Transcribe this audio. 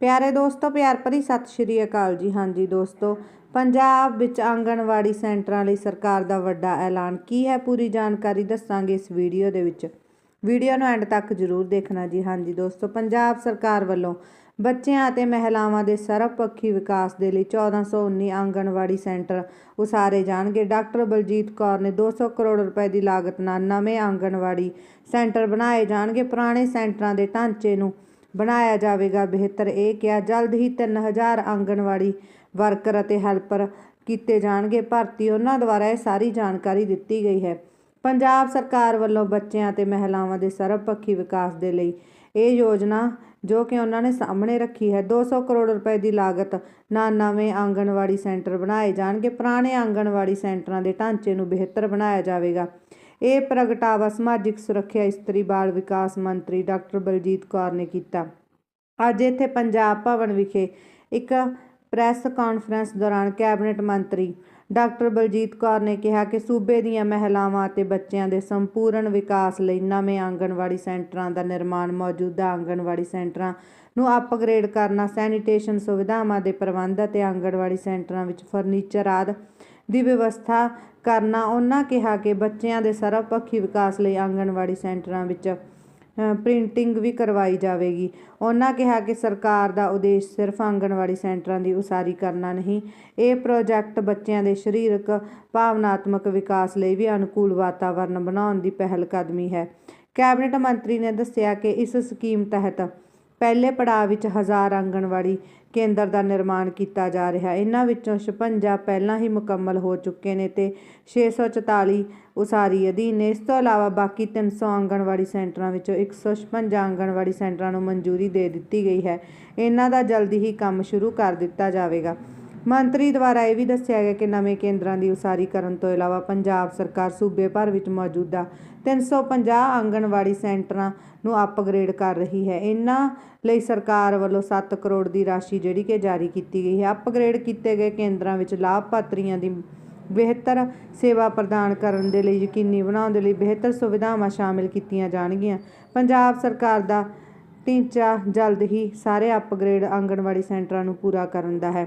ਪਿਆਰੇ ਦੋਸਤੋ, ਪਿਆਰ ਭਰੀ ਸਤਿ ਸ਼੍ਰੀ ਅਕਾਲ ਜੀ। ਹਾਂਜੀ ਦੋਸਤੋ, ਪੰਜਾਬ ਵਿੱਚ ਆਂਗਣਵਾੜੀ ਸੈਂਟਰਾਂ ਲਈ ਸਰਕਾਰ ਦਾ ਵੱਡਾ ਐਲਾਨ ਕੀ ਹੈ ਪੂਰੀ ਜਾਣਕਾਰੀ ਦੱਸਾਂਗੇ ਇਸ ਵੀਡੀਓ ਦੇ ਵਿੱਚ। ਵੀਡੀਓ ਨੂੰ ਐਂਡ ਤੱਕ ਜ਼ਰੂਰ ਦੇਖਣਾ ਜੀ। ਹਾਂਜੀ ਦੋਸਤੋ, ਪੰਜਾਬ ਸਰਕਾਰ ਵੱਲੋਂ ਬੱਚਿਆਂ ਅਤੇ ਮਹਿਲਾਵਾਂ ਦੇ ਸਰਵਪੱਖੀ ਵਿਕਾਸ ਦੇ ਲਈ 1419 ਆਂਗਣਵਾੜੀ ਸੈਂਟਰ ਉਸਾਰੇ ਜਾਣਗੇ। ਡਾਕਟਰ ਬਲਜੀਤ ਕੌਰ ਨੇ 200 ਕਰੋੜ ਰੁਪਏ ਦੀ ਲਾਗਤ ਨਾਲ ਨਵੇਂ ਆਂਗਣਵਾੜੀ ਸੈਂਟਰ ਬਣਾਏ ਜਾਣਗੇ। ਪੁਰਾਣੇ ਸੈਂਟਰਾਂ ਦੇ ਢਾਂਚੇ ਨੂੰ ਬਣਾਇਆ ਜਾਵੇਗਾ। ਬਿਹਤਰ ਇਹ ਕਿਹਾ, ਜਲਦ ਹੀ 3000 ਆਂਗਣਵਾੜੀ ਵਰਕਰ ਅਤੇ ਹੈਲਪਰ ਕੀਤੇ ਜਾਣਗੇ। ਭਰਤੀ ਉਹਨਾਂ ਦੁਆਰਾ ਇਹ ਸਾਰੀ ਜਾਣਕਾਰੀ ਦਿੱਤੀ ਗਈ ਹੈ। ਪੰਜਾਬ ਸਰਕਾਰ ਵੱਲੋਂ ਬੱਚਿਆਂ ਅਤੇ ਮਹਿਲਾਵਾਂ ਦੇ ਸਰਬਪੱਖੀ ਵਿਕਾਸ ਦੇ ਲਈ ਇਹ ਯੋਜਨਾ ਜੋ ਕਿ ਉਹਨਾਂ ਨੇ ਸਾਹਮਣੇ ਰੱਖੀ ਹੈ 200 ਕਰੋੜ ਰੁਪਏ ਦੀ ਲਾਗਤ ਨਾਲ ਨਵੇਂ ਆਂਗਣਵਾੜੀ ਸੈਂਟਰ ਬਣਾਏ ਜਾਣਗੇ। ਪੁਰਾਣੇ ਆਂਗਣਵਾੜੀ ਸੈਂਟਰਾਂ ਦੇ ਢਾਂਚੇ ਨੂੰ ਬਿਹਤਰ ਬਣਾਇਆ ਜਾਵੇਗਾ। ਇਹ ਪ੍ਰਗਟਾਵਾ ਸਮਾਜਿਕ ਸੁਰੱਖਿਆ ਇਸਤਰੀ ਬਾਲ ਵਿਕਾਸ ਮੰਤਰੀ ਡਾਕਟਰ ਬਲਜੀਤ ਕੌਰ ਨੇ ਕੀਤਾ। ਅੱਜ ਇੱਥੇ ਪੰਜਾਬ ਭਵਨ ਵਿਖੇ ਇੱਕ ਪ੍ਰੈਸ ਕਾਨਫਰੰਸ ਦੌਰਾਨ ਕੈਬਨਿਟ ਮੰਤਰੀ ਡਾਕਟਰ ਬਲਜੀਤ ਕੌਰ ਨੇ ਕਿਹਾ ਕਿ ਸੂਬੇ ਦੀਆਂ ਮਹਿਲਾਵਾਂ ਅਤੇ ਬੱਚਿਆਂ ਦੇ ਸੰਪੂਰਨ ਵਿਕਾਸ ਲਈ ਨਵੇਂ ਆਂਗਣਵਾੜੀ ਸੈਂਟਰਾਂ ਦਾ ਨਿਰਮਾਣ ਮੌਜੂਦਾ ਆਂਗਣਵਾੜੀ ਸੈਂਟਰਾਂ ਨੂੰ ਅਪਗ੍ਰੇਡ ਕਰਨਾ, ਸੈਨੀਟੇਸ਼ਨ ਸੁਵਿਧਾਵਾਂ ਦੇ ਪ੍ਰਬੰਧ ਅਤੇ ਆਂਗਣਵਾੜੀ ਸੈਂਟਰਾਂ ਵਿੱਚ ਫਰਨੀਚਰ ਆਦਿ ਦੀ ਵਿਵਸਥਾ ਕਰਨਾ, ਉਹਨਾਂ ਕਿਹਾ ਕਿ ਬੱਚਿਆਂ ਦੇ ਸਰਵਪੱਖੀ ਵਿਕਾਸ ਲਈ ਆਂਗਣਵਾੜੀ ਸੈਂਟਰਾਂ ਵਿੱਚ ਪ੍ਰਿੰਟਿੰਗ ਵੀ ਕਰਵਾਈ ਜਾਵੇਗੀ। ਉਹਨਾਂ ਕਿਹਾ ਕਿ ਸਰਕਾਰ ਦਾ ਉਦੇਸ਼ ਸਿਰਫ ਆਂਗਣਵਾੜੀ ਸੈਂਟਰਾਂ ਦੀ ਉਸਾਰੀ ਕਰਨਾ ਨਹੀਂ, ਇਹ ਪ੍ਰੋਜੈਕਟ ਬੱਚਿਆਂ ਦੇ ਸਰੀਰਕ ਭਾਵਨਾਤਮਕ ਵਿਕਾਸ ਲਈ ਵੀ ਅਨੁਕੂਲ ਵਾਤਾਵਰਣ ਬਣਾਉਣ ਦੀ ਪਹਿਲ ਕਦਮੀ ਹੈ। ਕੈਬਨਿਟ ਮੰਤਰੀ ਨੇ ਦੱਸਿਆ ਕਿ ਇਸ ਸਕੀਮ ਤਹਿਤ ਪਹਿਲੇ ਪੜਾਅ ਵਿੱਚ ਹਜ਼ਾਰ ਆਂਗਣਵਾੜੀ ਕੇਂਦਰ ਦਾ ਨਿਰਮਾਣ ਕੀਤਾ ਜਾ ਰਿਹਾ। ਇਹਨਾਂ ਵਿੱਚੋਂ 56 ਪਹਿਲਾਂ ਹੀ ਮੁਕੰਮਲ ਹੋ ਚੁੱਕੇ ਨੇ ਤੇ 644 ਉਸਾਰੀ ਅਧੀਨ ਨੇ। ਇਸ ਤੋਂ ਇਲਾਵਾ ਬਾਕੀ 300 ਆਂਗਣਵਾੜੀ ਸੈਂਟਰਾਂ ਵਿੱਚੋਂ 156 ਆਂਗਣਵਾੜੀ ਸੈਂਟਰਾਂ ਨੂੰ ਮਨਜ਼ੂਰੀ ਦੇ ਦਿੱਤੀ ਗਈ ਹੈ। ਇਹਨਾਂ ਦਾ ਜਲਦੀ ਹੀ ਕੰਮ ਸ਼ੁਰੂ ਕਰ ਦਿੱਤਾ ਜਾਵੇਗਾ। ਮੰਤਰੀ ਦੁਆਰਾ ਇਹ ਵੀ ਦੱਸਿਆ ਗਿਆ ਕਿ ਨਵੇਂ ਕੇਂਦਰਾਂ ਦੀ ਉਸਾਰੀ ਕਰਨ ਤੋਂ ਇਲਾਵਾ ਪੰਜਾਬ ਸਰਕਾਰ ਸੂਬੇ ਭਰ ਵਿੱਚ ਮੌਜੂਦਾ 350 ਆਂਗਣਵਾੜੀ ਸੈਂਟਰਾਂ ਨੂੰ ਅਪਗ੍ਰੇਡ ਕਰ ਰਹੀ ਹੈ। ਇਹਨਾਂ ਲਈ ਸਰਕਾਰ ਵੱਲੋਂ 7 ਕਰੋੜ ਦੀ ਰਾਸ਼ੀ ਜਿਹੜੀ ਕਿ ਜਾਰੀ ਕੀਤੀ ਗਈ ਹੈ। ਅਪਗ੍ਰੇਡ ਕੀਤੇ ਗਏ ਕੇਂਦਰਾਂ ਵਿੱਚ ਲਾਭਪਾਤਰੀਆਂ ਦੀ ਬਿਹਤਰ ਸੇਵਾ ਪ੍ਰਦਾਨ ਕਰਨ ਦੇ ਲਈ, ਯਕੀਨੀ ਬਣਾਉਣ ਦੇ ਲਈ ਬਿਹਤਰ ਸੁਵਿਧਾਵਾਂ ਸ਼ਾਮਿਲ ਕੀਤੀਆਂ ਜਾਣਗੀਆਂ। ਪੰਜਾਬ ਸਰਕਾਰ ਦਾ ਟੀਚਾ ਜਲਦ ਹੀ ਸਾਰੇ ਅਪਗ੍ਰੇਡ ਆਂਗਣਵਾੜੀ ਸੈਂਟਰਾਂ ਨੂੰ ਪੂਰਾ ਕਰਨ ਦਾ ਹੈ।